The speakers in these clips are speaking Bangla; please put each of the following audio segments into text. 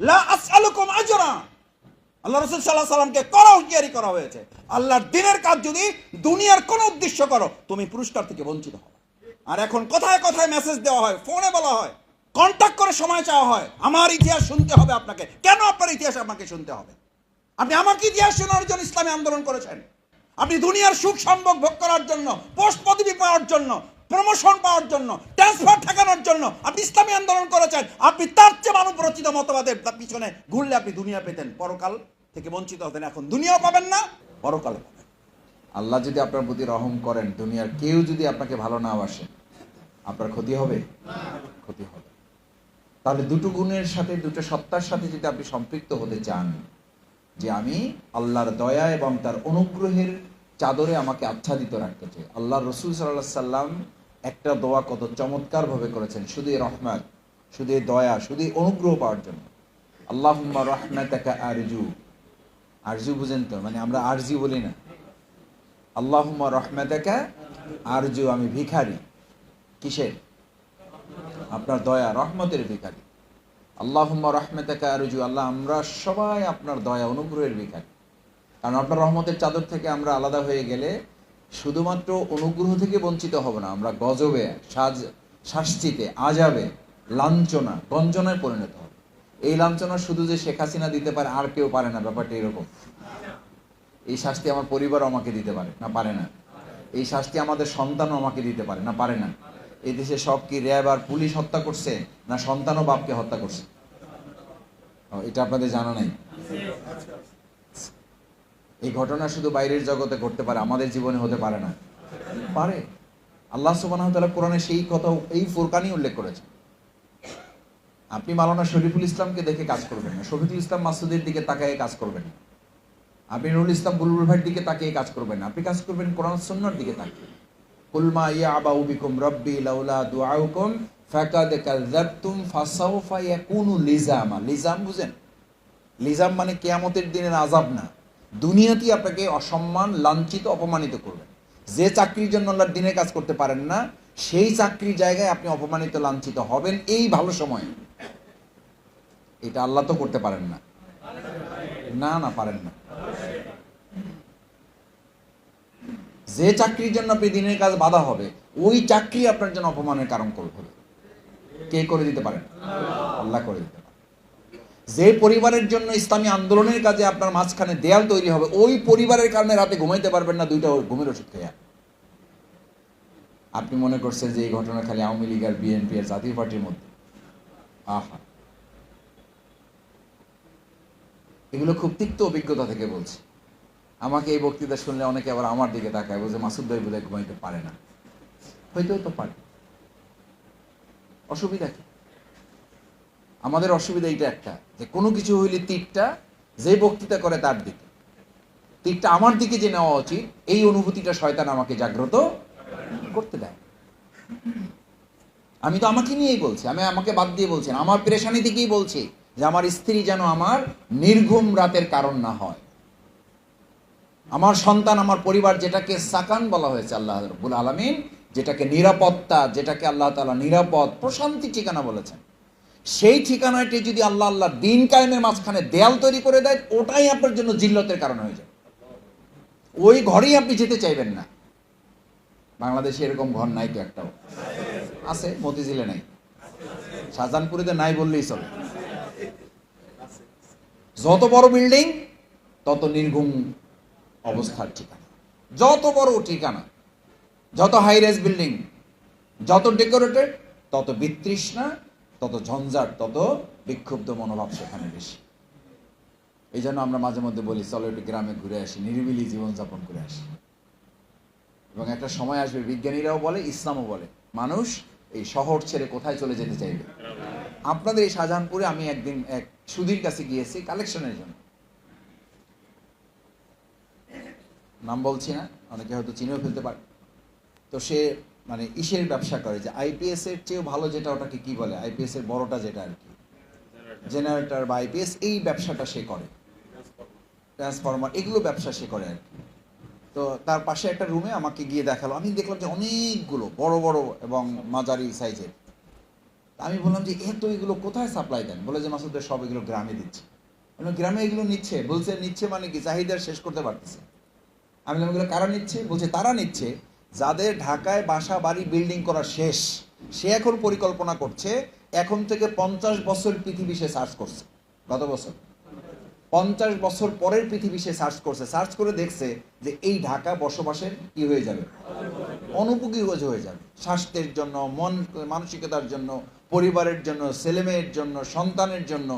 লা আসআলুকুম আজরা। আল্লাহ রসুল সাল্লাহ সাল্লামকে করা হুঁশিয়ারি করা হয়েছে। আল্লাহর দিনের কাজ যদি দুনিয়ার কোনো উদ্দেশ্য করো, তুমি পুরস্কার থেকে বঞ্চিত হবে আর এখন কথায় কথায় মেসেজ দেওয়া হয় ফোনে বলা হয় কন্ট্যাক্ট করে সময় চাওয়া হয়। আমার ইতিহাস শুনতে হবে আপনাকে। কেন আপনার ইতিহাস আমাকে শুনতে হবে? আপনি আমাকে ইতিহাস শোনার জন্য ইসলামী আন্দোলন করেছেন। আপনি দুনিয়ার সুখ সম্ভোগ ভোগ করার জন্য পোস্ট পদবি পাওয়ার জন্য প্রমোশন পাওয়ার জন্য ট্রান্সফার ঠেকানোর জন্য আপনি ইসলামী আন্দোলন করেছেন, আপনি তার চেয়ে মানব রচিত মতবাদের পিছনে ঘুরলে আপনি দুনিয়া পেতেন, পরকাল থেকে বঞ্চিত হতেন। এখন দুনিয়াও পাবেন না পরকালে পাবেন। আল্লাহ যদি আপনার প্রতি রহম করেন, দুনিয়ার কেউ যদি আপনাকে ভালো না বাসে, আপনার ক্ষতি হবে? ক্ষতি হবে। তাহলে দুটো গুণের সাথে, দুটো সত্তার সাথে যদি আপনি সম্পৃক্ত হতে চান, যে আমি আল্লাহর দয়া এবং তার অনুগ্রহের চাদরে আমাকে আচ্ছাদিত রাখতে চাই। আল্লাহ রসুল সাল্লাহ সাল্লাম একটা দোয়া কত চমৎকার ভাবে করেছেন। শুধু রহমান শুধু দয়া শুধু অনুগ্রহ পাওয়ার জন্য। আল্লাহ রহমাতাকা আরজু। আরজু বুঝেন তো? মানে আমরা আরজি বলি না। আল্লাহুম্মা রহমাতাকা আরজু, আমি ভিখারি। কিসের? আপনার দয়া, রহমতের ভিখারি। আল্লাহুম্মা রহমাতাকা আরজু, আল্লাহ আমরা সবাই আপনার দয়া, অনুগ্রহের ভিখারি। কারণ আপনার রহমতের চাদর থেকে আমরা আলাদা হয়ে গেলে শুধুমাত্র অনুগ্রহ থেকে বঞ্চিত হব না, আমরা গজবে, সাজ শাস্তিতে আজাবে লাঞ্ছনা গঞ্জনায় পরিণত হবে। এই লাঞ্ছনা শুধু যে শেখ হাসিনা দিতে পারে, আর কেউ পারে না, ব্যাপারটা এরকম। এই শাস্তি আমার পরিবার আমাকে দিতে পারে না পারে না। এই শাস্তি আমাদের সন্তানও আমাকে দিতে পারে না পারে না। এই দেশে সব কি র্যাব আর পুলিশ হত্যা করছে, না সন্তানও বাপকে হত্যা করছে? এটা আপনাদের জানা নাই? এই ঘটনা শুধু বাইরের জগতে ঘটতে পারে, আমাদের জীবনে হতে পারে না। পারে। আল্লাহ সুবাহ কোরআনে সেই কথা এই ফুরকানি উল্লেখ করেছে আপনি মালানা শরীফুল ইসলামকে দেখে কাজ করবেন না। শফিকুল ইসলাম মাসুদের দিকে তাকায় কাজ করবেন না। আপনি নুরুল ইসলাম বুলবুল ভাইয়ের দিকে তাকিয়ে কাজ করবেন না। আপনি কাজ করবেন কোরআন সুন্নার দিকে তাকিয়ে। কুলমা ইয়া আবাউ বিকুম রব্বি লাউলা দুআউকুম ফাকাদ কাযাবতুম ফাসাউফা ইয়াকুনু লিজামা। লিজাম বুঝেন? লিজাম মানে কিয়ামতের দিনের আযাব না। দুনিয়াতেই আপনাকে অসম্মান, লাঞ্ছিত, অপমানিত করবে। যে চাকরির জন্য আল্লাহর দিনের কাজ করতে পারেন না, সেই চাকরির জায়গায় আপনি অপমানিত, লাঞ্ছিত হবেন এই ভালো সময়। এটা আল্লাহ তো করতে পারেন না। না না, পারেন না। যে চাকরির জন্য আপনি দিনের কাজ বাধা হবে, ওই চাকরি আপনার জন্য অপমানের কারণ করে হবে কে করে দিতে পারেন? আল্লাহ করে দিতে যে পরিবারের জন্য ইসলামী আন্দোলনের কাজে আপনার মাঝখানে দেয়াল তৈরি হবে, ওই পরিবারের কারণে রাতে ঘুমাইতে পারবেন না, দুইটা ঘুমের ওষুধ খেয়ে। আপনি মনে করছেন যে এই ঘটনা খালি আওয়ামী লীগ আর বিএনপি আর জাতীয় পার্টির মধ্যে? আহা। এগুলো খুব তিক্ত অভিজ্ঞতা থেকে বলছি। আমাকে এই বক্তৃতা শুনলে অনেকে আবার আমার দিকে তাকায়, বলছে, মাসুদ ভাই বোধহয় ঘুমাইতে পারে না। হয়তো তো পারে। অসুবিধা কি? আমাদের অসুবিধা এইটা একটা, যে কোনো কিছু হইলে তীরটা যে বক্তৃতা করে তার দিকে। তীরটা আমার দিকে যে নেওয়া উচিত, এই অনুভূতিটা শয়তান আমাকে জাগ্রত করতে দেয়। আমি তো আমাকে নিয়েই বলছি, আমি আমাকে বাদ দিয়ে বলছি আমার পেরেশানি থেকেই বলছি যে আমার স্ত্রী যেন আমার নির্ঘুম রাতের কারণ না হয়। আমার সন্তান, আমার পরিবার যেটাকে সাকান বলা হয়েছে আল্লাহ আলমিন, যেটাকে নিরাপত্তা, যেটাকে আল্লাহ তালা নিরাপদ, প্রশান্তি ঠিকানা বলেছেন। সেই ঠিকানাটি যদি আল্লাহ আল্লাহ দিন কায়েমের মাঝখানে দেয়াল তৈরি করে দেয়, ওটাই আপনার জন্য জিল্লতের কারণ হয়ে যায়। ওই ঘরেই আপনি যেতে চাইবেন না। বাংলাদেশে এরকম ঘর নাই তো একটাও। আছে, মতিঝিলে নাই। শাহজাহানপুরিতে নাই বললেই চলে। যত বড় বিল্ডিং, তত নির্ঘুম অবস্থার ঠিকানা। যত বড় ঠিকানা, যত হাই রেস বিল্ডিং যত ডেকোরেটেড তত বিতৃষ্ণা তত ঝঞ্ঝাট, তত বিক্ষুব্ধ মনোভাব সেখানে বেশি। এই জন্য আমরা মাঝে মধ্যে বলি, চলো একটু গ্রামে ঘুরে আসি, নিরিবিলি জীবনযাপন করে আসি। এবং একটা সময় আসবে, বিজ্ঞানীরাও বলে, ইসলামও বলে, মানুষ এই শহর ছেড়ে কোথায় চলে যেতে চাইবে? আপনাদের এই শাহজাহানপুরে আমি একদিন এক সুধীর কাছে গিয়েছি কালেকশনের জন্য। নাম বলছি না, অনেকে হয়তো চিনেও ফেলতে পারে। তো সে মানে ইসের ব্যবসা করে যে আইপিএস এর চেয়েও ভালো যেটা ওটাকে কি বলে? আইপিএস এর বড়টা যেটা আর কি। জেনারেটর বা আইপিএস এই ব্যবসাটা সে করে। ট্রান্সফরমার এগুলো ব্যবসা সে করে আর কি। তো তার পাশে একটা রুমে আমাকে গিয়ে দেখাল। আমি দেখলাম যে অনেকগুলো, বড় বড় এবং মাঝারি সাইজের আমি বললাম যে এত এগুলো কোথায় সাপ্লাই দেন? বলে যে মাসুদের সব এগুলো গ্রামে দিচ্ছে। গ্রামে এগুলো নিচ্ছে? বলছে, নিচ্ছে মানে কি? চাহিদা শেষ করতে পারতেছে। আমি বললাম, এগুলো কারা নিচ্ছে? বলছে, তারা নিচ্ছে। যাদের ঢাকায় বাসা, বাড়ি বিল্ডিং করা শেষ, সে এখন পরিকল্পনা করছে, এখন থেকে পঞ্চাশ বছর পৃথিবী সে সার্চ করছে। গত বছর? পঞ্চাশ বছর পরের পৃথিবী সে সার্চ করছে। সার্চ করে দেখছে যে এই ঢাকা বসবাসের কি হয়ে যাবে। অনুপযোগী হয়ে যাবে। স্বাস্থ্যের জন্য, মন, মানসিকতার জন্য, পরিবারের জন্য ছেলেমেয়ের জন্য, সন্তানের জন্য,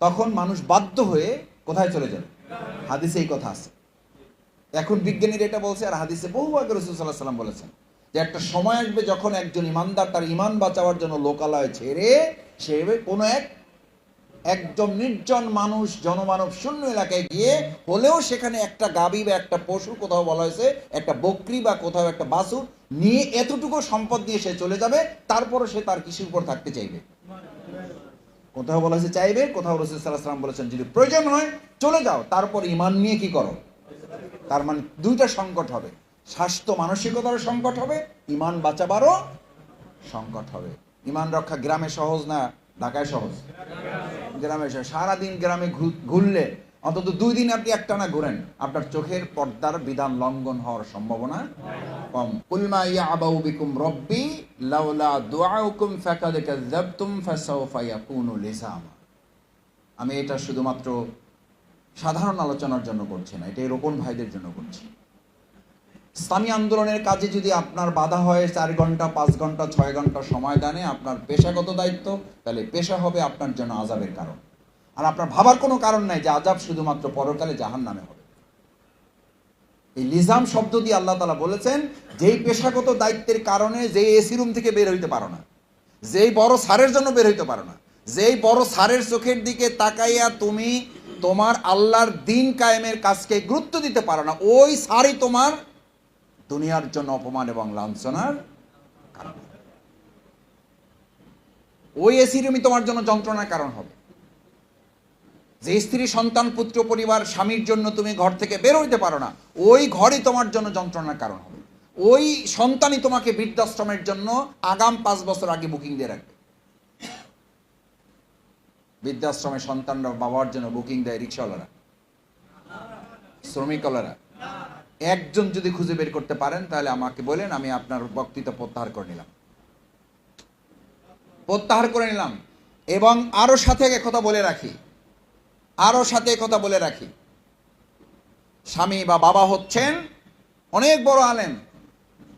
তখন মানুষ বাধ্য হয়ে কোথায় চলে যাবে? হাদিসে এই কথা আছে। এখন বিজ্ঞানীরা এটা বলছে আর হাদিসে বহু আগে রসুল সাল্লাহ সাল্লাম বলেছেন যে একটা সময় আসবে যখন একজন ইমানদার তার ইমান বাঁচাবার জন্য লোকালয় ছেড়ে সে কোনো এক, একদম নির্জন মানুষ, জনমানব শূন্য এলাকায় গিয়ে হলেও সেখানে একটা গাবি বা একটা পশু কোথাও বলা হয়েছে, একটা বকরি বা কোথাও একটা বাসুর নিয়ে এতটুকু সম্পদ নিয়ে সে চলে যাবে তারপরে সে তার কৃষির উপর থাকতে চাইবে। কোথাও বলা হয়েছে চাইবে, কোথাও রসুল সাল্লাহ সাল্লাম বলেছেন যদি প্রয়োজন হয়, চলে যাও, তারপর ইমান নিয়ে কি করো? তার মানে দুইটা সংকট হবে। স্বাস্থ্য মানসিকতারও সংকট হবে, ইমান বাঁচাবারও সংকট হবে। ইমান রক্ষা গ্রামে সহজ না ঢাকায় সহজ? গ্রামে। সারাদিন গ্রামে ঘুরলে অন্তত দুই দিন আপনি একটানা ঘুরেন। আপনার চোখের পর্দার বিধান লঙ্ঘন হওয়ার সম্ভাবনা কম। কুলমা ইয়াবাউ বিকুম রব্বি, লাউলা দুআউকুম ফাকাদ কাযাবতুম ফাসাউফা ইয়াকুনু লিজামা আমি এটা শুধুমাত্র সাধারণ আলোচনার জন্য করছি না, এটা এই রোপণ ভাইদের জন্য করছি। ইসলামী আন্দোলনের কাজে যদি আপনার বাধা হয়, চার ঘণ্টা, পাঁচ ঘণ্টা, ছয় ঘণ্টা সময় দানে আপনার পেশাগত দায়িত্ব, তাহলে পেশা হবে আপনার জন্য আজাবের কারণ। আর আপনার ভাবার কোনো কারণ নাই যে আজাব শুধুমাত্র পরকালে জাহান নামে হবে। এই লিজাম শব্দ দিয়ে আল্লাহ তালা বলেছেন, যেই পেশাগত দায়িত্বের কারণে যে এসি রুম থেকে বের হইতে পারো না, যেই বড় সারের জন্য বের হইতে পারো না, যেই বড় সারের চোখের দিকে তাকাইয়া তুমি তোমার আল্লাহর দিন কায়েমের কাজকে গুরুত্ব দিতে পারো না। ওই সারই তোমার দুনিয়ার জন্য অপমান এবং লাঞ্ছনার কারণ। ওই এসি রুমই তোমার জন্য যন্ত্রণার কারণ হবে। যে স্ত্রী, সন্তান, পুত্র, পরিবার, স্বামীর জন্য তুমি ঘর থেকে বের হইতে পারো না, ওই ঘরই তোমার জন্য যন্ত্রণার কারণ হবে। ওই সন্তানই তোমাকে বৃদ্ধাশ্রমের জন্য আগাম পাঁচ বছর আগে বুকিং দিয়ে রাখবে। বৃদ্ধাশ্রমের সন্তানরা বাবার জন্য বুকিং দেয় রিক্সাওয়ালারা, শ্রমিকওয়ালারা। একজন যদি খুঁজে বের করতে পারেন, তাহলে আমাকে বলেন, আমি আপনার বক্তৃতা প্রত্যাহার করে নিলাম। প্রত্যাহার করে নিলাম। এবং আরও সাথে কথা বলে রাখি, আরও সাথে কথা বলে রাখি। স্বামী বা বাবা হচ্ছেন অনেক বড় আলেম,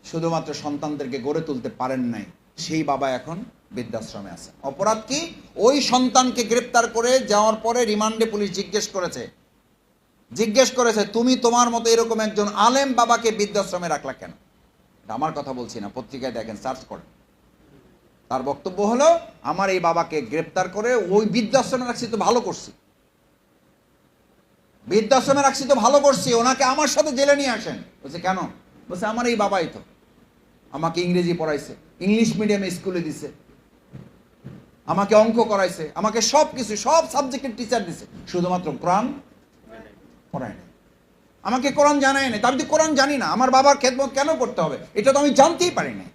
শুধুমাত্র সন্তানদেরকে গড়ে তুলতে পারেন নাই। সেই বাবা এখন বৃদ্ধাশ্রমে আছে। অপরাধ কি? ওই সন্তানকে গ্রেপ্তার করে যাওয়ার পরে রিমান্ডে পুলিশ জিজ্ঞেস করেছে। জিজ্ঞেস করেছে, তুমি তোমার মতো এরকম একজন আলেম বাবাকে বৃদ্ধাশ্রমে রাখলা কেন? আমার কথা বলছি না, পত্রিকায় দেখেন, সার্চ করেন। তার বক্তব্য হলো, আমার এই বাবাকে গ্রেপ্তার করে ওই বৃদ্ধাশ্রমে রাখছি, তো ভালো করছি। বৃদ্ধাশ্রমে রাখছি, তো ভালো করছি, ওনাকে আমার সাথে জেলে নিয়ে আসেন। বলছে, কেন? বলছে, আমার এই বাবাই তো। আমাকে ইংরেজি পড়াইছে, ইংলিশ মিডিয়ামে স্কুলে দিছে। আমাকে অঙ্ক করাইছে, আমাকে সব কিছু সব সাবজেক্টের টিচার দিছে। শুধুমাত্র কোরআন পড়ায় নাই। আমাকে কোরআন জানায় নাই। তা আমি তো কোরআন জানি না। আমার বাবার খেদমত কেন করতে হবে? এটা তো আমি জানতেই পারি নাই।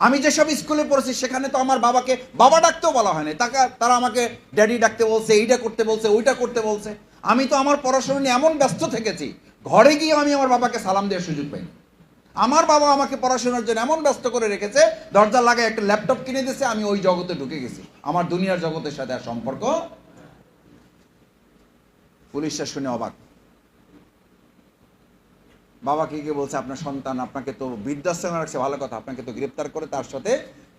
আমি যেসব স্কুলে পড়েছি, সেখানে তো আমার বাবাকে, বাবা ডাকতেও বলা হয় না তাকে, তারা আমাকে ড্যাডি ডাকতে বলছে, এইটা করতে বলছে, ওইটা করতে বলছে। আমি তো আমার পড়াশোনা নিয়ে এমন ব্যস্ত থেকেছি, ঘরে গিয়ে আমি আমার বাবাকে সালাম দেওয়ার সুযোগ পাইনি। আমার বাবা আমাকে পড়াশোনার জন্য এমন ব্যস্ত করে রেখেছে, দরজা লাগায় একটা ল্যাপটপ কিনে দিয়েছে আমি ওই জগতে ঢুকে গেছি। আমার দুনিয়ার জগতের সাথে আর সম্পর্ক? পুলিশটা শুনে অবাক। বাবাকে গিয়ে বলছে? আপনার সন্তান আপনাকে তো বৃদ্ধাশ্রমে রাখছে, ভালো কথা। আপনাকে তো গ্রেপ্তার করে তার সাথে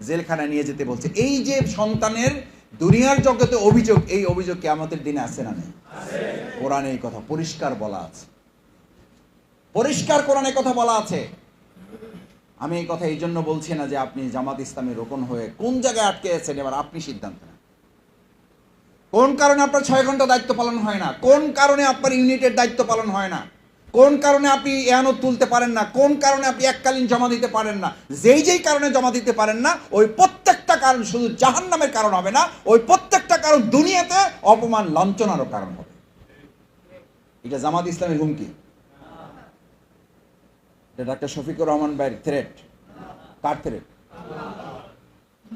জেলখানায় নিয়ে যেতে বলছে। এই যে সন্তানের দুনিয়ার জগতে অভিযোগ, এই অভিযোগ কি আমাদের দিনে আছে না নেই? কোরআনে এই কথা, পরিষ্কার বলা আছে। পরিষ্কার কোরআনে কথা বলা আছে। আমি এই কথা এই জন্য বলছি না যে আপনি জামাত ইসলামী রোপণ হয়ে কোন জায়গায় আটকে আছেন, এবার আপনি সিদ্ধান্ত নেন। কোন কারণে আপনার ছয় ঘণ্টা দায়িত্ব পালন হয় না? কোন কারণে আপনার ইউনিটের দায়িত্ব পালন হয় না? কোন কারণে আপনি এয়ানত তুলতে পারেন না? কোন কারণে আপনি এককালীন জমা দিতে পারেন না? যেই যেই কারণে জমা দিতে পারেন না, ওই প্রত্যেকটা কারণ শুধু জাহান নামের কারণ হবে না, ওই প্রত্যেকটা কারণ দুনিয়াতে অপমান, লাঞ্ছনারও কারণ হবে। এটা জামাত ইসলামের হুমকি। ডাক্তার শফিকুর রহমান ভাইয়ের থ্রেট কার থ্রেট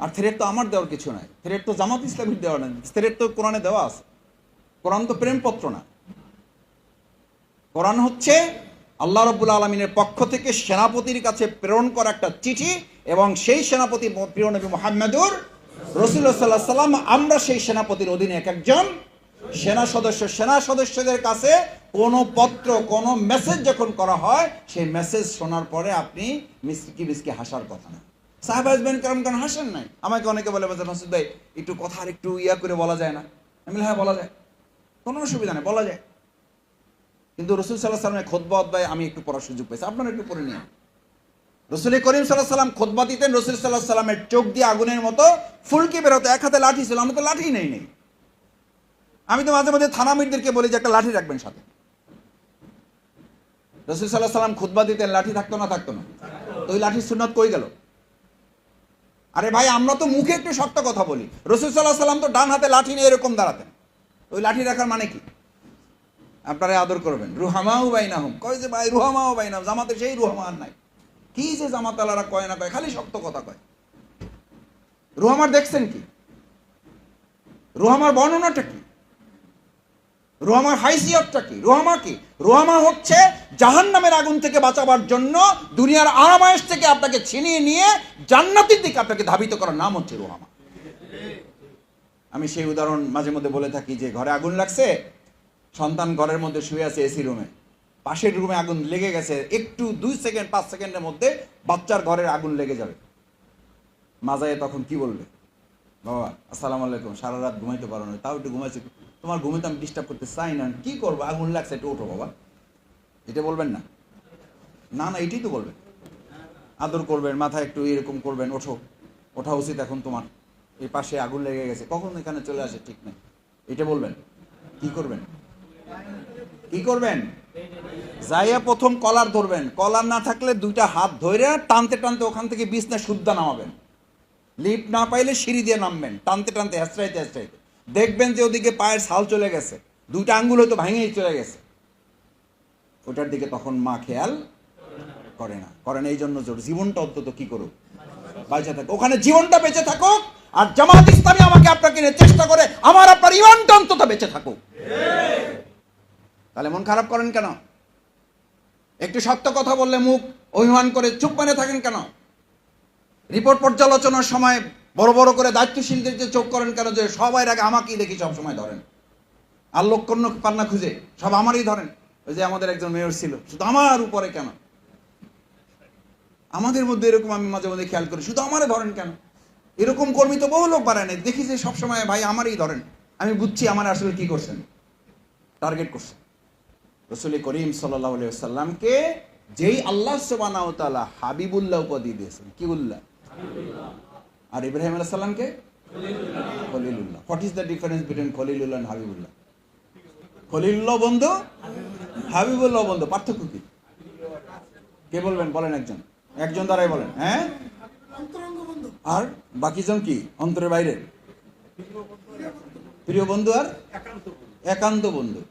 আর থ্রেট তো আমার দেওয়ার কিছু নাই। থ্রেট তো জামাত ইসলামীর দেওয়া নাই। থ্রেট তো কোরআনে দেওয়া আছে। কোরআন তো প্রেমপত্র না। কোরআন হচ্ছে আল্লাহ রব্বুল আলমিনের পক্ষ থেকে সেনাপতির কাছে প্রেরণ করা একটা চিঠি এবং সেই সেনাপতি প্রিয় নবী মোহাম্মদুর রসুল্লাহ সাল্লাহ সাল্লাম আমরা সেই সেনাপতির অধীনে এক একজন সেনা সদস্য, সেনা সদস্যদের কাছে কোনো পত্র, কোনো মেসেজ যখন করা হয়, সেই মেসেজ শোনার পরে আপনি মিসকি মিসকি হাসার কথা না। সাহেব হাসেন নাই? আমাকে অনেকে বলে ভাই, একটু কথা আর একটু ইয়া করে বলা যায় না। আমি হ্যাঁ বলা যায়। কোনো অসুবিধা নেই, বলা যায়। কিন্তু রসুল সাল্লাহ সাল্লামের খোদবা আমি একটু পড়ার সুযোগ পেয়েছি। আপনারা একটু পড়ে নিন। রসুল করিম সাল্লাহ সাল্লাম খোদবা দিতেন, রসুল সাল্লাহ সাল্লামের চোখ দিয়ে আগুনের মতো ফুলকি বেরোতো, এক হাতে লাঠি ছিল আমি তো লাঠি নেই নেই। আমি তো মাঝে মাঝে থানামিরদেরকে বলি যে একটা লাঠি রাখবেন সাথে। রসুল সাল্লাহ সাল্লাম খুতবা দিতেন, লাঠি থাকতো না থাকতো না। তো ওই লাঠির সুন্নত কই গেল? আরে ভাই, আমরা তো মুখে একটু শক্ত কথা বলি। রসুল সাল্লাহ সাল্লাম তো ডান হাতে লাঠি নিয়ে এরকম দাঁড়াতেন। ওই লাঠি রাখার মানে কি? আপনারা আদর করবেন। রুহামাও বাইনাহুম। কয় যে ভাই রুহামাও বাইনাহুম। জামাতে সেই রুহামা আর নাই। কি যে জামাত আলারা কয় না কয়, খালি শক্ত কথা কয়। রুহামার দেখছেন কি? রুহামার বর্ণনাটা কি? রোহামার হাইসিয়তটা কি? রোহামা কি? রোহামা হচ্ছে জাহান নামের আগুন থেকে বাঁচাবার জন্য দুনিয়ার আরামায়েশ থেকে আপনাকে ছিনিয়ে নিয়ে জান্নাতের দিকে আপনাকে ধাবিত করার নাম হচ্ছে রোহামা আমি সেই উদাহরণ মাঝে মধ্যে বলে থাকি যে ঘরে আগুন লাগছে, সন্তান ঘরের মধ্যে শুয়ে আছে এসি রুমে। পাশের রুমে আগুন লেগে গেছে, একটু দুই সেকেন্ড, পাঁচ সেকেন্ডের মধ্যে বাচ্চার ঘরের আগুন লেগে যাবে। মাজায় তখন কি বলবে? বাবা, আসসালামু আলাইকুম, সারা রাত ঘুমাইতে পারো না, তাও একটু ঘুমাইছি তোমার ঘুমাইতে আমি ডিস্টার্ব করতে চাই না। কি করব? আগুন লাগছে, একটু ওঠো বাবা। এটা বলবেন না? না না, এটাই তো বলবেন। আদর করবেন, মাথায় একটু এরকম করবেন, ওঠো। ওঠা উচিত এখন তোমার। এই পাশে আগুন লেগে গেছে। কখন এখানে চলে আসে, ঠিক নেই। এটা বলবেন। কি করবেন? কি করবেন? যাইয়া প্রথম কলার ধরবেন। কলার না থাকলে দুইটা হাত ধরে টানতে টানতে ওখান থেকে বিছনা শুদ্ধা নামাবেন। লিফট না পাইলে সিঁড়ি দিয়ে নামবেন। টানতে টানতে হেঁচড়াইতে হেঁচড়াইতে। দেখবেন যে ওদিকে পায়ের ছাল চলে গেছে। দুইটা আঙ্গুল হয়তো ভেঙেই চলে গেছে। ওটার দিকে তখন মা খেয়াল করে না। করেন, এই জন্য জোর। জীবনটা অন্তত কি করুক? বাঁচে থাকুক। ওখানে জীবনটা বেঁচে থাকুক আর জামাত ইসলামী আমাকে আপনাকে নিয়ে চেষ্টা করে আমার, আপনার ইমানটা অন্তত বেঁচে থাকুক। তাহলে মন খারাপ করেন কেন? একটু সত্য কথা বললে মুখ অভিমান করে চুপ মানে থাকেন কেন? রিপোর্ট পর্যালোচনার সময় বড় বড় করে দায়িত্বশীলদের যে চোখ করেন কেন যে সবাই আগে আমাকেই দেখি সব সময় ধরেন। আর লক্ষণ্য পান্না খুঁজে, সব আমারই ধরেন। ওই যে আমাদের একজন মেয়র ছিল, শুধু আমার উপরে কেন? আমাদের মধ্যে এরকম আমি মাঝে মাঝে খেয়াল করি, শুধু আমারে ধরেন কেন? এরকম কর্মী তো বহু লোক বাড়ায় দেখি যে সবসময় ভাই আমারই ধরেন। আমি বুঝছি আমার আসলে কি করছেন, টার্গেট করছেন। রসুল করিম সাল্লাহ সাল্লামকে যেই আল্লাহ সুবাহ হাবিবুল্লাহ উপাধি দিয়েছেন, কি উল্লাহ আর ইব্রাহিম আলাহ সাল্লামকে Khalilullah. What is the difference between Khalilullah and Habibullah? Khalilullah বন্ধু, হাবিবুল্লাহ বন্ধু। পার্থক্য কি? কে বলবেন? বলেন একজন। একজন দ্বারাই বলেন। হ্যাঁ? আর বাকিজন কি? অন্তরের বাইরে। প্রিয় বন্ধু আর? একান্ত বন্ধু।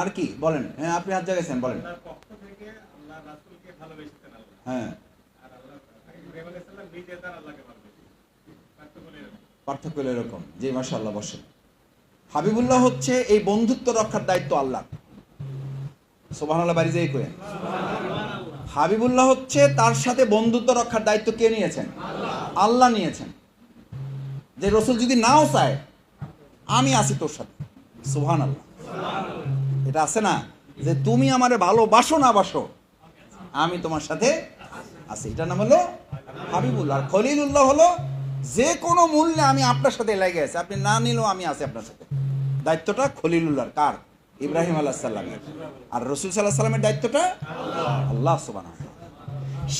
আর কি? বলেন। হ্যাঁ আপনি হাত জায়গাছেন বলেন। হ্যাঁ আর আল্লাহ ইব্রাহিম আলাইহিস সালাম নিজে তার আল্লাহকে ভালোবেসেছেন পার্থক্য হলো এরকম। পার্থক্য হলো এরকম জি মাশাল্লাহ বসেন। হাবিবুল্লাহ হচ্ছে এই বন্ধুত্ব রক্ষার দায়িত্ব আল্লাহ। বাড়ি যেই কয়ে হাবিবুল্লাহ হচ্ছে তার সাথে বন্ধুত্ব রক্ষার দায়িত্ব কে নিয়েছেন? আল্লাহ। নিয়েছেন। যে রসুল যদি নাও চায় আমি আছি তোর সাথে। সোহান আল্লাহ এটা আছে না? যে তুমি আমারে ভালোবাসো না বাসো আমি তোমার সাথে আছি। এটার নাম হলো হাবিবুল্লাহ। আর খলিলুল্লাহ হলো যে কোনো মূল্যে আমি আপনার সাথে লেগে আছি। আপনি না নিলেও আমি আছি আপনার সাথে। দায়িত্বটা খলিলুল্লাহর, কার? ইব্রাহিম আলাহ সাল্লামের আর রসুল সাল্লাহ সাল্লামের দায়িত্বটা আল্লাহ সুবাহ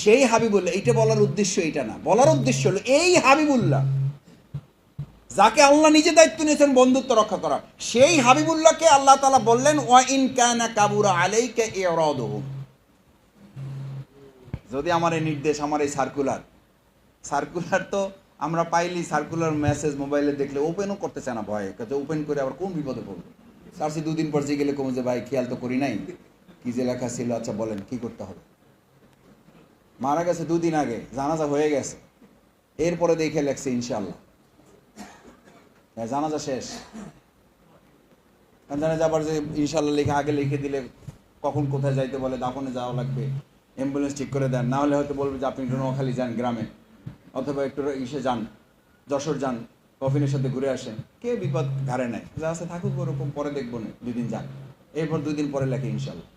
সেই হাবিবুল্লাহ, এইটা বলার উদ্দেশ্য এইটা না। বলার উদ্দেশ্য হলো এই হাবিবুল্লাহ, যাকে আল্লাহ নিজে দায়িত্ব নিয়েছেন বন্ধুত্ব রক্ষা করা সেই হাবিবুল্লাহকে আল্লাহ তালা বললেন, ওয়া ইন কানা কাবুরা আলাইকা ইরাদুহুম। যদি আমার এই নির্দেশ, আমার এই সার্কুলার সার্কুলার তো আমরা পাইলি সার্কুলার মেসেজ মোবাইলে দেখলে ওপেনও করতে চায় না ভয়ে কাজে ওপেন করে আবার কোন বিপদে পড়ব? সার্সি দুদিন পর যে গেলে কমে যে ভাই খেয়াল তো করি নাই। কি যে লেখা ছিল আচ্ছা বলেন কি করতে হবে? মারা গেছে দুদিন আগে জানাজা হয়ে গেছে। এরপরে দেখে লেখছে ইনশাল্লাহ হ্যাঁ, জানাজা শেষ। জানাজা আবার যে ইনশাল্লাহ লিখে আগে লিখে দিলে কখন কোথায় যাইতে বলে দাফনে যাওয়া লাগবে। অ্যাম্বুলেন্স ঠিক করে দেন না হলে হয়তো বলবে যে আপনি নোয়াখালী যান গ্রামে। অথবা একটু ইসে যান, যশোর যান, কফিনের সাথে ঘুরে আসেন, কে বিপদ ঘাড়ে নেয়? যা আছে থাকুক, ওরকম পরে দেখব না দুই দিন যাক। এরপর দুই দিন পরে লেখে ইনশাল্লাহ।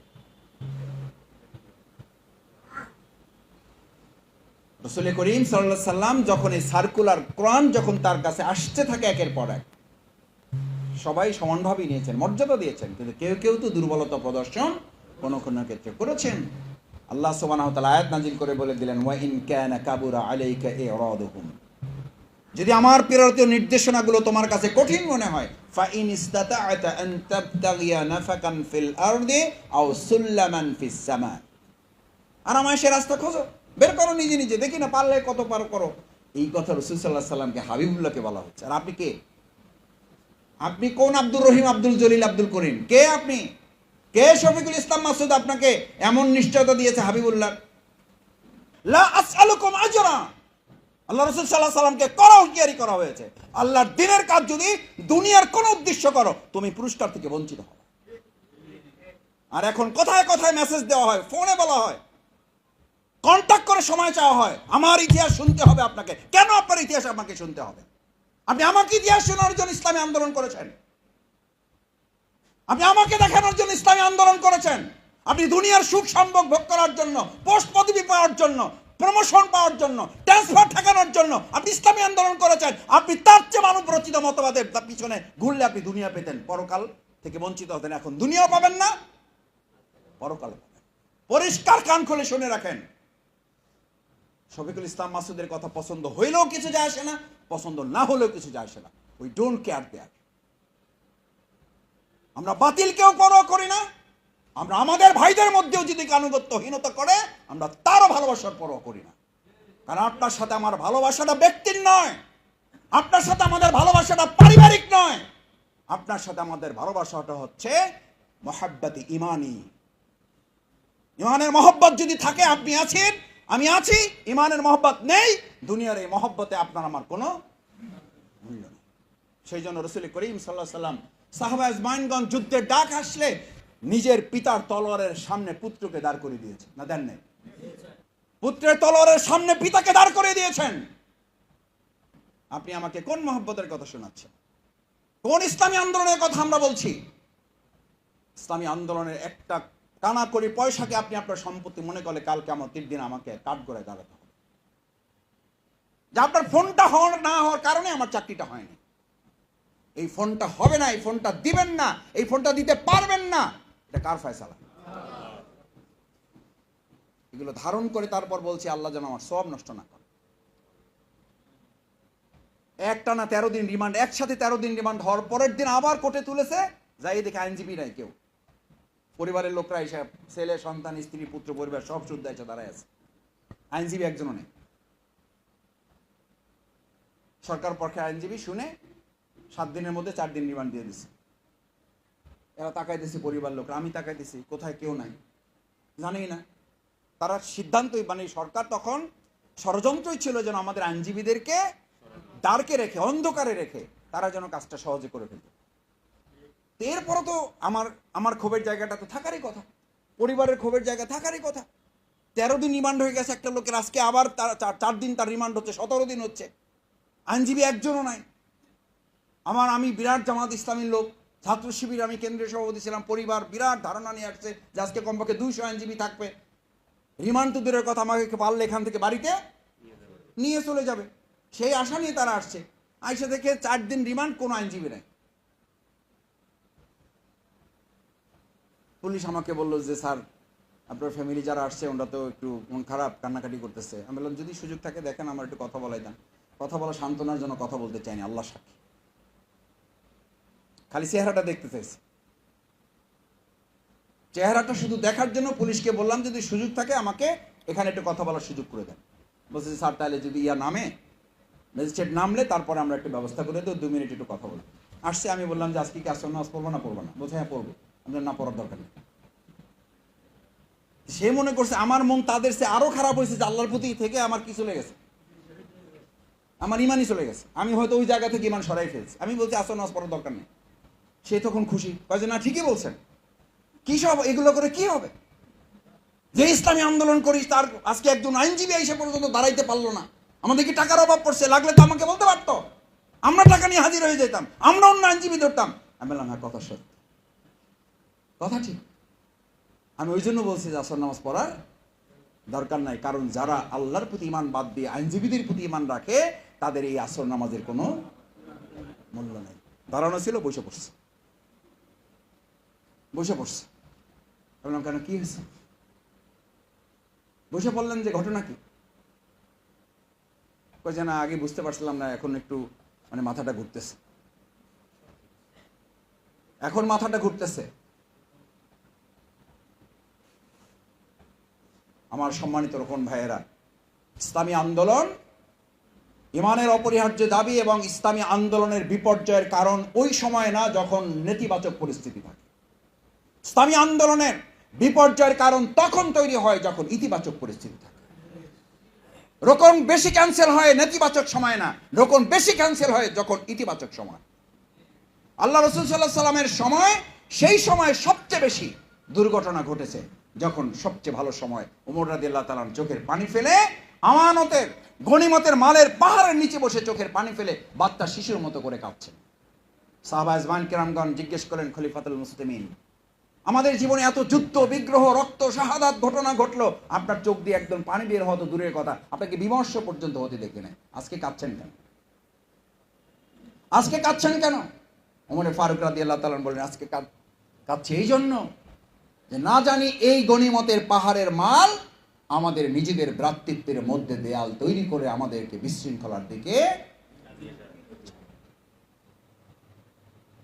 রসুল করিম সাল্লাহ সাল্লাম যখন এই সার্কুলার কোরআন যখন তার কাছে আসতে থাকে একের পর এক, সবাই সমানভাবেই নিয়েছেন, মর্যাদা দিয়েছেন। কিন্তু কেউ কেউ তো দুর্বলতা প্রদর্শন কোনো কোনো ক্ষেত্রে করেছেন। আল্লাহ তাআলা আয়াত নাজিল করে বলে দিলেন, ওয়া ইন কানা কাবুরা আলাইকা ইরাদুহুম। যদি আমার প্রেরিত নির্দেশনাগুলো তোমার কাছে কঠিন মনে হয়, ফা ইন ইসতাতা'তা আন তাবতাগিয়া নাফাকান ফিল আরদি আও সুল্লামান ফিস সামা। আরামায়েশে রাস্তা খোঁজো, বের করো নিজে নিজে, দেখি না পারলে কত পার করো। এই কথা রসুল সাল্লাহ সাল্লামকে হাবিবুল্লাহকে বলা হচ্ছে। আর আপনি কে? আপনি কোন আব্দুর রহিম, আব্দুল জলিল, আব্দুল করিম? কে আপনি? কে শফিকুল ইসলাম মাসুদ আপনাকে এমন নিশ্চয়তা দিয়েছে হাবিবুল্লাহ? লা আসআলুকুম আজরা। আল্লাহ রসুল সাল্লাহ সাল্লামকে করা হুঁশিয়ারি করা হয়েছে। আল্লাহর দিনের কাজ যদি দুনিয়ার কোন উদ্দেশ্য করো, তুমি পুরস্কার থেকে বঞ্চিত হবে আর এখন কোথায় কোথায় মেসেজ দেওয়া হয় ফোনে বলা হয়। কন্ট্যাক্ট করে সময় চাওয়া হয়। আমার ইতিহাস শুনতে হবে আপনাকে। কেন আপনার ইতিহাস আমাকে শুনতে হবে? আপনি আমাকে ইতিহাস শোনার জন্য ইসলামী আন্দোলন করেছেন। আপনি আমাকে দেখানোর জন্য ইসলামী আন্দোলন করেছেন। আপনি দুনিয়ার সুখ সম্ভোগ ভোগ করার জন্য, পোস্ট পদবি পাওয়ার জন্য, প্রমোশন পাওয়ার জন্য, ট্রান্সফার ঠেকানোর জন্য আপনি ইসলামী আন্দোলন করেছেন। আপনি তার চেয়ে মানব রচিত মতবাদের পিছনে ঘুরলে আপনি দুনিয়া পেতেন। পরকাল থেকে বঞ্চিত হতেন। এখন দুনিয়াও পাবেন না পরকাল পাবেন। পরিষ্কার কান খুলে শুনে রাখেন। শফিকুল ইসলাম মাসুদের কথা পছন্দ হইলেও কিছু যায় আসে না, পছন্দ না হলেও কিছু যায় আসে না। উই ডোন্ট কেয়ার দেয়ার আমরা বাতিলকেও পরোয়া করি না। আমরা আমাদের ভাইদের মধ্যেও যদি আনুগত্যহীনতা করে, আমরা তারও ভালোবাসার পরোয়া করি না। কারণ আপনার সাথে আমার ভালোবাসাটা ব্যক্তির নয়। আপনার সাথে আমাদের ভালোবাসাটা পারিবারিক নয়। আপনার সাথে আমাদের ভালোবাসাটা হচ্ছে মহাব্বাতি ইমানি। ইমানের মহব্বত যদি থাকে, আপনি আছেন, আমি আছি, ইমানের মহব্বত নেই, দুনিয়ার এই মহব্বতে আপনার আমার কোনো মূল্য নেই। সেই জন্য রসুল করিম সাল্লাহ সাল্লাম সাহাবা আজমাইনগঞ্জ যুদ্ধের ডাক আসলে নিজের পিতার তলোয়ারের সামনে পুত্রকে দাঁড় করে দিয়েছে না, দেন নাই। পুত্রের তলোয়ারের সামনে পিতাকে দাঁড় করে দিয়েছেন। আপনি আমাকে কোন মহব্বতের কথা শোনাচ্ছেন? কোন ইসলামী আন্দোলনের কথা আমরা বলছি? ইসলামী আন্দোলনের একটা কানা করি পয়সাকে আপনি আপনার সম্পত্তি মনে করলে কালকে আমার তিন দিন আমাকে কাঠ করে দাঁড়াতে হবে। যে আপনার ফোনটা হওয়ার না হওয়ার কারণে আমার চাকরিটা হয়নি। এই ফোনটা হবে না, এই ফোনটা দিবেন না, এই ফোনটা দিতে পারবেন না। এটা কার ফয়সালা? এগুলো ধারণ করে তারপর বলছি, আল্লাহ যেন আমার সব নষ্ট না করে। একটা না তেরো দিন রিমান্ড একসাথে তেরো দিন রিমান্ড হওয়ার পরের দিন আবার কোর্টে তুলেছে, যাই দেখে আইনজীবী নাই কেউ। পরিবারের লোকরা এসে, ছেলে, সন্তান, স্ত্রী, পুত্র, পরিবার, সব শুদ্ধ এসে দাঁড়ায় আছে। আইনজীবী একজনও নেই। সরকার পক্ষে আইনজীবী শুনে সাত দিনের মধ্যে চার দিন রিমান্ড দিয়ে দিছে। এরা তাকাই দিছে পরিবার লোকরা, আমি তাকাই দিছি, কোথায় কেউ নাই। জানেই না। তারা সিদ্ধান্তই মানে সরকার তখন ষড়যন্ত্রই ছিল যেন আমাদের আইনজীবীদেরকে ডার্কে রেখে, অন্ধকারে রেখে তারা যেন কাজটা সহজে করে ফেলতে তো এরপরও তো আমার আমার ক্ষোভের জায়গাটা তো থাকারই কথা। পরিবারের ক্ষোভের জায়গা থাকারই কথা। তেরো দিন রিমান্ড হয়ে গেছে একটা লোকের, আজকে আবার তার চার দিন তার রিমান্ড হচ্ছে, সতেরো দিন হচ্ছে। আইনজীবী একজনও নাই। আমার আমি বিরাট জামাত ইসলামীর লোক, ছাত্র শিবির আমি কেন্দ্রীয় সভাপতি ছিলাম, পরিবার বিরাট ধারণা নিয়ে আসছে যে আজকে কমপক্ষে দুইশো আইনজীবী থাকবে। রিমান্ড দূরের কথা, আমাকে পারলে এখান থেকে বাড়িতে নিয়ে চলে যাবে। সেই আশা নিয়ে তারা আসছে। আইসা থেকে চার দিন রিমান্ড, কোনো আইনজীবী নেই। পুলিশ আমাকে বলল যে, স্যার, আপনার ফ্যামিলি যারা আসছে ওরা তো একটু মন খারাপ, কান্নাকাটি করতেছে। আমি বললাম, যদি সুযোগ থাকে, দেখেন, আমার একটু কথা বলাই দেন। কথা বলা সান্ত্বনার জন্য কথা বলতে চাইনি আল্লাহ সাক্ষী। খালি চেহারাটা দেখতে চাইছি। চেহারাটা শুধু দেখার জন্য পুলিশকে বললাম, যদি সুযোগ থাকে আমাকে এখানে একটু কথা বলার সুযোগ করে দেন। বলছে স্যার, তাহলে যদি ইয়া নামে, ম্যাজিস্ট্রেট নামলে তারপরে আমরা একটু ব্যবস্থা করে দেবো, দু মিনিট একটু কথা বলব আসছে, আমি বললাম যে, আজকে কি আসর নামাজ পড়ব না? পড়ব না। বলছে হ্যাঁ পড়ব। আমাদের না, পড়ার দরকার নেই। সে মনে করছে, আমার মন তাদের সে আরও খারাপ হয়েছে যে, আল্লাহর প্রতি থেকে আমার কি চলে গেছে? আমার ইমানই চলে গেছে। আমি হয়তো ওই জায়গা থেকে ইমান সরাই ফেলছি। আমি বলছি আসর নামাজ পড়ার দরকার নেই। সে তখন খুশি। যে, না, ঠিকই বলছেন। কি সব, এগুলো করে কি হবে? যে ইসলামী আন্দোলন করিস, তার আজকে একজন আইনজীবী এসে পর্যন্ত দাঁড়াইতে পারল না। আমাদের কি টাকার অভাব পড়ছে? লাগলে তো আমাকে বলতে পারতো। আমরা টাকা নিয়ে হাজির হয়ে যেতাম। আমরা অন্য আইনজীবী ধরতাম। আমি বললাম হ্যাঁ কথা সত্য। কথা ঠিক। আমি ওই জন্য বলছি যে, আসর নামাজ পড়ার দরকার নাই। কারণ যারা আল্লাহর প্রতি ইমান বাদ দিয়ে আইনজীবীদের প্রতি ইমান রাখে, তাদের এই আসর নামাজের কোনো মূল্য নেই। দাঁড়ানো ছিল, বসে পড়ছে। বসে পড়ছে। বললাম কেন কি হয়েছে? বসে পড়লেন যে ঘটনা কি? যে না, আগে বুঝতে পারছিলাম না, এখন একটু মানে মাথাটা ঘুরতেছে। এখন মাথাটা ঘুরতেছে। আমার সম্মানিত রকম ভাইয়েরা, ইসলামী আন্দোলন ইমানের অপরিহার্য দাবি এবং ইসলামী আন্দোলনের বিপর্যয়ের কারণ ওই সময় না, যখন নেতিবাচক পরিস্থিতি থাকে। ইসলামী আন্দোলনের বিপর্যয়ের কারণ তখন তৈরি হয় যখন ইতিবাচক পরিস্থিতি থাকে। রকম বেশি ক্যান্সেল হয় নেতিবাচক সময় না। রকম বেশি ক্যান্সেল হয় যখন ইতিবাচক সময়। আল্লাহ রসুল সাল্লাহ সাল্লামের সময় সেই সময় সবচেয়ে বেশি দুর্ঘটনা ঘটেছে যখন সবচেয়ে ভালো সময়। উমর রাদি আল্লাহ তালার চোখের পানি ফেলে আমানতের, গণিমতের মালের পাহাড়ের নিচে বসে চোখের পানি ফেলে বাচ্চা শিশুর মতো করে কাঁদছেন সাহবাজমান কেরামগণ জিজ্ঞেস করেন খলিফাতুল মুসলিমিন আমাদের জীবনে এত যুদ্ধ, বিগ্রহ, রক্ত, শাহাদাত ঘটনা ঘটলো, আপনার চোখ দিয়ে একদম পানি বের হতো দূরের কথা। আপনাকে বিমর্ষ পর্যন্ত হতে দেখে নেয় আজকে কাঁদছেন কেন? আজকে কাঁদছেন কেন? ওমরে ফারুক রাদি আল্লাহ তালান বলেন, আজকে কাঁদ- কাঁদছে এই জন্য যে না জানি এই গণিমতের পাহাড়ের মাল আমাদের নিজেদের ভ্রাতৃত্বের মধ্যে দেয়াল তৈরি করে আমাদেরকে বিশৃঙ্খলার দিকে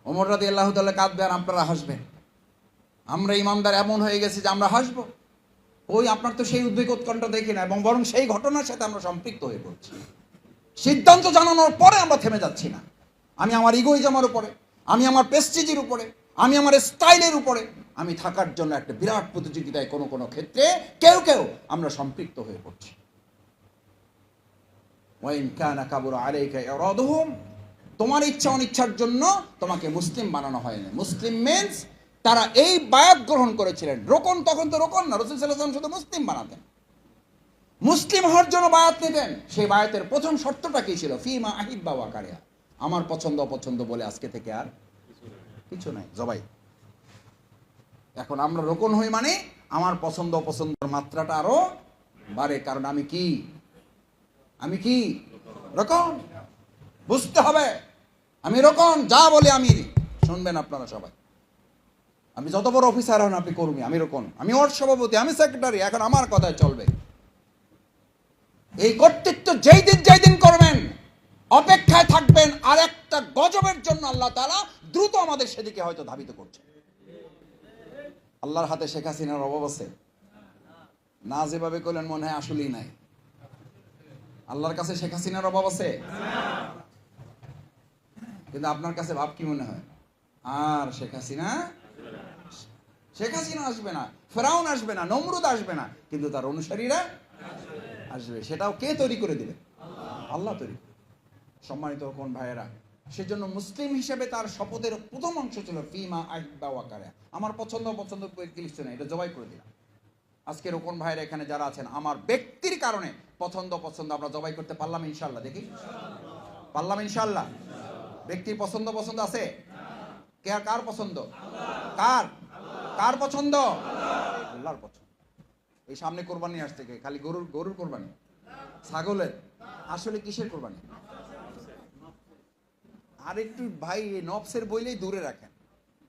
ওমর রাদি আল্লাহ তাল্লাহ কাঁদবে আর আপনারা হাসবেন। আমরা ইমানদার এমন হয়ে গেছি যে আমরা হাসবো। ওই আপনার তো সেই উদ্বেগ উৎকণ্ঠ দেখি না এবং বরং সেই ঘটনার সাথে আমরা সম্পৃক্ত হয়ে পড়ছি। সিদ্ধান্ত জানানোর পরে আমরা থেমে যাচ্ছি না। আমি আমার ইগোইজমের উপরে, আমি আমার পেস্টিজের উপরে, আমি আমার স্টাইলের উপরে, আমি থাকার জন্য একটা বিরাট প্রতিযোগিতায় কোনো কোনো ক্ষেত্রে কেউ কেউ আমরা সম্পৃক্ত হয়ে পড়ছি। তোমার ইচ্ছা অনিচ্ছার জন্য তোমাকে মুসলিম বানানো হয়নি মুসলিম মিন্স তারা এই বায়াত গ্রহণ করেছিলেন। রোকন তখন তো রোকন না, রসুল সাল্লাহ শুধু মুসলিম বানাতেন। মুসলিম হওয়ার জন্য বায়াত নিতেন। সেই বায়াতের প্রথম শর্তটা কি ছিল? ফিমা আহিব বাবা কারিয়া আমার পছন্দ অপছন্দ বলে আজকে থেকে আর কিছু নাই। জবাই। এখন আমরা রোকন হই মানে আমার পছন্দ অপছন্দের মাত্রাটা আরও বাড়ে। কারণ আমি কি? আমি কি? রকম বুঝতে হবে। আমি রকম যা বলে আমি শুনবেন আপনারা সবাই। আমি যত বড় অফিসার হন আপনি কর্মী, আমি রকম আমি ওর সভাপতি, আমি সেক্রেটারি, এখন আমার কথায় চলবে। এই কর্তৃত্ব যেই দিন যেই দিন করবেন, অপেক্ষায় থাকবেন, আর একটা গজবের জন্য আল্লাহ তাআলা দ্রুত আমাদের সেদিকে হয়তো ধাবিত করছে। আল্লাহর হাতে শেখ হাসিনার অভাব আছে। না যেভাবে করলেন মনে হয় আসলেই নাই। আল্লাহর কাছে শেখ হাসিনার অভাব আছে। কিন্তু আপনার কাছে ভাব কি মনে হয়? আর শেখ হাসিনা শেখ হাসিনা আসবে না, ফেরাউন আসবে না, নমরুদ আসবে না, কিন্তু তার অনুসারীরা আসবে। সেটাও কে তৈরি করে দিবে? আল্লাহ তৈরি সম্মানিত কোন ভাইয়েরা, সেজন্য মুসলিম হিসেবে তার শপথের প্রথম অংশ ছিল, ফিমা ওয়াকারে আমার পছন্দ পছন্দ কিছু নেই এটা জবাই করে দিলাম। আজকে রোকন ভাইয়েরা এখানে যারা আছেন, আমার ব্যক্তির কারণে পছন্দ পছন্দ আমরা জবাই করতে পারলাম ইনশাল্লাহ দেখি। পারলাম ইনশাল্লাহ ব্যক্তির পছন্দ পছন্দ আছে? কে কার পছন্দ? কার? কার পছন্দ? আল্লাহর পছন্দ। এই সামনে কোরবানি আসছে কে? খালি গরুর গরুর কোরবানি? ছাগলের? আসলে কিসের কোরবানি? আর একটু ভাই নফসের বইলেই দূরে রাখেন।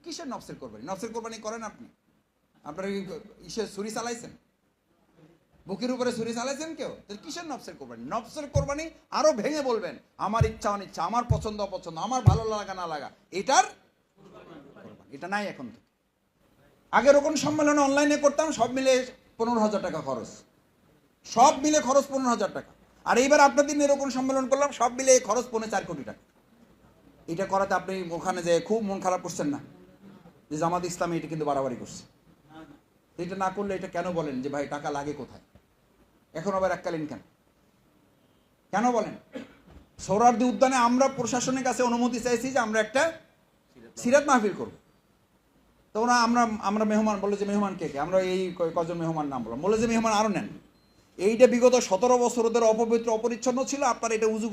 কিসের নফসের কোরবানি? নফসের কোরবানি করেন আপনি? আপনারা ইসে ছুরি চালাইছেন? বুকের উপরে ছুরি চালাইছেন কেউ? কিসের নফসের কোরবানি? নফসের কোরবানি আরও ভেঙে বলবেন, আমার ইচ্ছা, অনিচ্ছা, আমার পছন্দ, অপছন্দ, আমার ভালো লাগা, না লাগা। এটার। এটা নাই এখন থেকে আগে রকম সম্মেলন অনলাইনে করতাম, সব মিলে পনেরো হাজার টাকা খরচ। সব মিলে খরচ পনেরো হাজার টাকা। আর এইবার আপনাদের নিয়ে এরকম সম্মেলন করলাম, সব মিলে খরচ পৌনে চার কোটি টাকা। এটা করাতে আপনি ওখানে যে খুব মন খারাপ করছেন না, যে জামাত ইসলামী এটা কিন্তু বাড়াবাড়ি করছে। এটা না করলে এটা কেন বলেন যে ভাই টাকা লাগে কোথায়? এখন আবার এককালীন কেন? কেন বলেন? সৌরার্দি উদ্যানে আমরা প্রশাসনের কাছে অনুমতি চাইছি যে আমরা একটা সিরাত মাহফিল করব। তো ওরা আমরা আমরা মেহমান বলল যে মেহমান কে কে? আমরা এই কজন মেহমান নাম বললাম। বলে যে মেহমান আরও নেন। এইটা বিগত সতেরো বছর ওদের অপবিত্র, অপরিচ্ছন্ন ছিল, আপনার এটা উজু